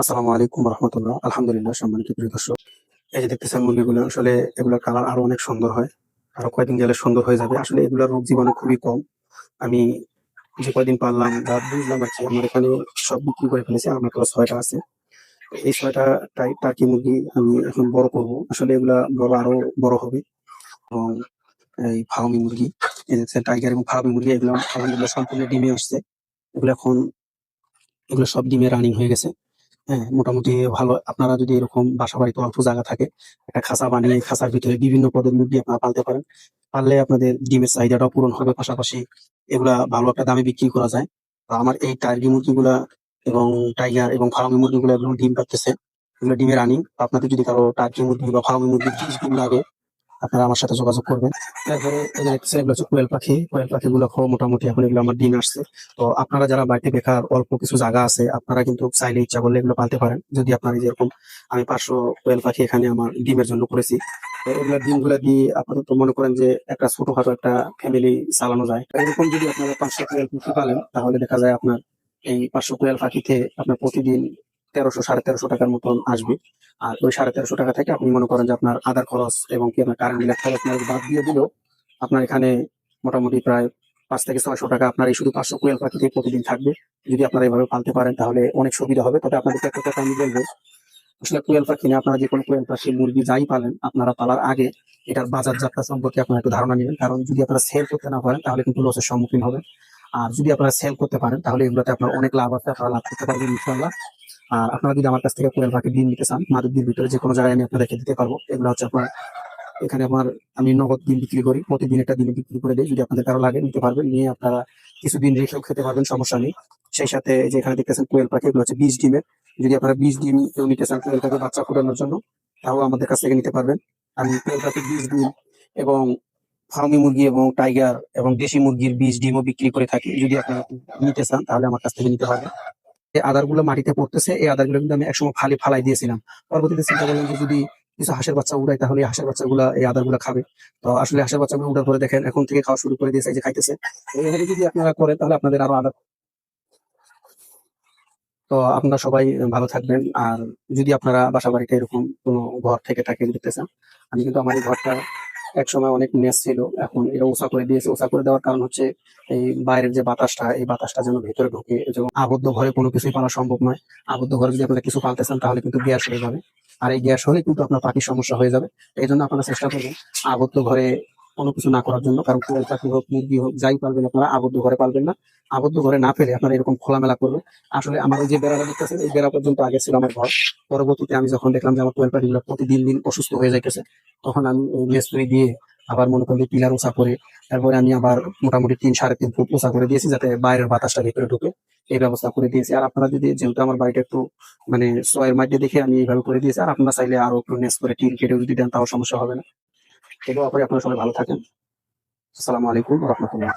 আসসালামু আলাইকুম রহমতুল্লাহ। আলহামদুলিল্লাহ, সম্মানিত প্রিয় দর্শক, এই যে দেখতেছেন মুরগিগুলো আসলে এগুলোর কালার আরও অনেক সুন্দর হয়। আরও কয়েকদিন গেলে সুন্দর হয়ে যাবে। আসলে এগুলোর রোগ জীবাণু খুবই কম। আমি যে কয়দিন পারলাম, বা বুঝলাম আর কি, আমার এখানে সব বিক্রি করে ফেলেছি, আমার কাছে ছয়টা আছে। এই ছয়টা টাইপ টার্কি মুরগি আমি এখন বড় করব? আসলে এগুলা বড়, আরও বড় হবে। এবং এই ফার্মি মুরগি, এই যে টাইগার এবং ফার্মি মুরগি, এগুলো আলহামদুলিল্লাহ সম্পূর্ণ ডিমে আসছে। এগুলো এখন, এগুলো সব ডিমে রানিং হয়ে গেছে। হ্যাঁ মোটামুটি ভালো। আপনারা যদি এরকম বাসা বাড়িতে অল্প জায়গা থাকে, একটা খাঁচা বানিয়ে, খাঁচার ভিতরে বিভিন্ন পদের মুরগি আপনারা পালতে পারেন। পারলে আপনাদের ডিমের চাহিদাটাও পূরণ হবে পাশাপাশি এগুলা ভালো একটা দামে বিক্রি করা যায়। তো আমার এই টার্গি মুরগিগুলা এবং টাইগার এবং ফার্মি মুরগিগুলো এগুলো ডিম পাচ্ছে এগুলো ডিমের রানিং আপনাদের যদি কারও টার্কি মুরগি বা ফার্মি মুরগি লাগে আপনারা আমার সাথে যোগাযোগ করবেন। তারপরে দেখতেছেন, এগুলো হচ্ছে কোয়েল পাখি। কোয়েল পাখিগুলো খুব মোটামুটি এখন এগুলো আমার ডিম আসছে। তো আপনারা যারা বাড়িতে বেকার, অল্প কিছু জায়গা আছে, আপনারা কিন্তু চাইলে ইচ্ছা করলে এগুলো পালতে পারেন। যদি আপনার যেরকম আমি পাঁচশো কোয়েল পাখি এখানে আমার ডিমের জন্য করেছি এগুলো ডিমগুলো দিয়ে আপাতত মনে করেন যে একটা ছোটখাটো একটা ফ্যামিলি চালানো যায়। এরকম যদি আপনারা পাঁচশো কোয়েল পাখি পালেন, তাহলে দেখা যায় আপনার এই পাঁচশো কোয়েল পাখিতে আপনার প্রতিদিন তেরোশো, সাড়ে তেরোশো টাকার মতন আসবে। আর ওই সাড়ে তেরোশো টাকা থেকে আপনি মনে করেন যে আপনার আধার খরচ এবং কি আপনার কারেন্ট বিলের খরচ আপনার বাদ দিয়ে দিলেও আপনার এখানে মোটামুটি প্রায় পাঁচ থেকে ছয়শো টাকা আপনার এই শুধু পাঁচশো কোয়েল পাখিতে প্রতিদিন থাকবে। যদি আপনারা এইভাবে পালতে পারেন তাহলে অনেক সুবিধা হবে। তবে আপনাদেরকে একটা কথা আমি বলব, আসলে কোয়েল পাখি নিয়ে আপনারা যে কোনো কোয়েল পাখি, মুরগি যাই পালেন, আপনারা পালার আগে এটার বাজার যাত্রা সম্পর্কে আপনারা একটু ধারণা নেবেন। কারণ যদি আপনারা সেল করতে না পারেন তাহলে কিন্তু লসের সম্মুখীন হবে আর যদি আপনারা সেল করতে পারেন তাহলে এগুলোতে আপনার অনেক লাভ আছে, আপনারা লাভ করতে পারবেন ইনশাল্লাহ আর আপনারা যদি আমার কাছ থেকে কোয়েল পাখি ডিম নিতে চান মাদুর ভিতরে যে কোনো জায়গায় আমি আপনাদেরকে দিতে পারব। এগুলো হচ্ছে আপনার, এখানে আমার, আমি নগদ ডিম বিক্রি করি। প্রতিদিন একটা ডিম বিক্রি করে দিই। যদি আপনাদের কারও লাগে, নিতে পারবেন। নিয়ে আপনারা কিছুদিন রেখেও খেতে পারবেন, সমস্যা নেই। সেই সাথে যে এখানে দেখতেছেন কোয়েল পাখি, এগুলো হচ্ছে বিশ ডিমের। যদি আপনারা বিশ ডিম কেউ নিতে চান, কোয়েল পাখি বাচ্চা ফোটানোর জন্য, তাও আমাদের কাছ থেকে নিতে পারবেন। আমি কোয়েল পাখি বিশ ডিম এবং ফার্মি মুরগি এবং টাইগার এবং দেশি মুরগির বীজ ডিমও বিক্রি করে থাকি। যদি আপনারা নিতে চান, তাহলে আমার কাছ থেকে নিতে পারবেন। এই আদারগুলো মাটিতে পড়তেছে, এই আদারগুলো কিন্তু আমি একসময় ফালি ফালাই দিয়েছিলাম। পরবর্তীতে চিন্তা করলাম যে যদি কিছু হাঁসের বাচ্চা উড়াই তাহলে হাঁসের বাচ্চাগুলো এই আদারগুলো খাবে। তো আসলে হাঁসের বাচ্চাগুলো উড়ার পরে দেখেন, এখন থেকে খাওয়া শুরু করে দিয়েছে, এই যে খাইতেছে। এইভাবে যদি আপনারা করেন, তাহলে আপনাদের আরও আদার তো আপনারা সবাই ভালো থাকবেন। আর যদি আপনারা বাসা বাড়িতে এরকম কোনো ঘর থেকে থাকে দেখতে চান, আমি কিন্তু আমার ঘরটা এক সময় অনেক মেস ছিল, এখন এটা ওসা করে দিয়েছে। ওসা করে দেওয়ার কারণ হচ্ছে এই বাইরের যে বাতাসটা, এই বাতাসটা যেন ভেতরে ঢুকে যেমন আবদ্ধ ঘরে কোনো কিছুই পালা সম্ভব নয়। আবদ্ধ ঘরে যদি আপনারা কিছু পালতে চান, তাহলে কিন্তু গ্যাস হয়ে যাবে। আর এই গ্যাস হলে কিন্তু আপনার পাখির সমস্যা হয়ে যাবে। এই জন্য আপনারা চেষ্টা করবেন আবদ্ধ ঘরে কোনো কিছু না করার জন্য, কারণ কোয়েল পাখি হোক, মুরগি হোক, যাই পারবেন আপনারা, আবদ্ধ ঘরে পারবেন না। আবদ্ধ ঘরে না ফেলে আপনারা এরকম খোলামেলা করবেন। আসলে আমার যে বেড়াটা দেখতেছেন, এই বেড়া পর্যন্ত আগে ছিল আমার ঘর। পরবর্তীতে আমি যখন দেখলাম যে আমার কোয়েল পাখিগুলো প্রতিদিন দিন অসুস্থ হয়ে যাইতেছে, তখন আমি ওই মেস্তুরি দিয়ে আবার মনে করি পিলার উঁচা করে, তারপরে আমি আবার মোটামুটি তিন সাড়ে তিন ফুট উঁচা করে দিয়েছি, যাতে বাইরের বাতাসটা ভিতরে ঢুকে। এই ব্যবস্থা করে দিয়েছি। আর আপনারা যদি যেহেতু আমার বাড়িটা একটু মানে সোয়ের মাধ্যমে দেখে আমি এইভাবে করে দিয়েছি, আর আপনারা চাইলে আরও একটু নেস করে টিন কেটে যদি দেন, তাও সমস্যা হবে না। এগুলো আপনারা সবাই ভালো থাকেন। আসসালামু আলাইকুম রহমতুল্লাহ।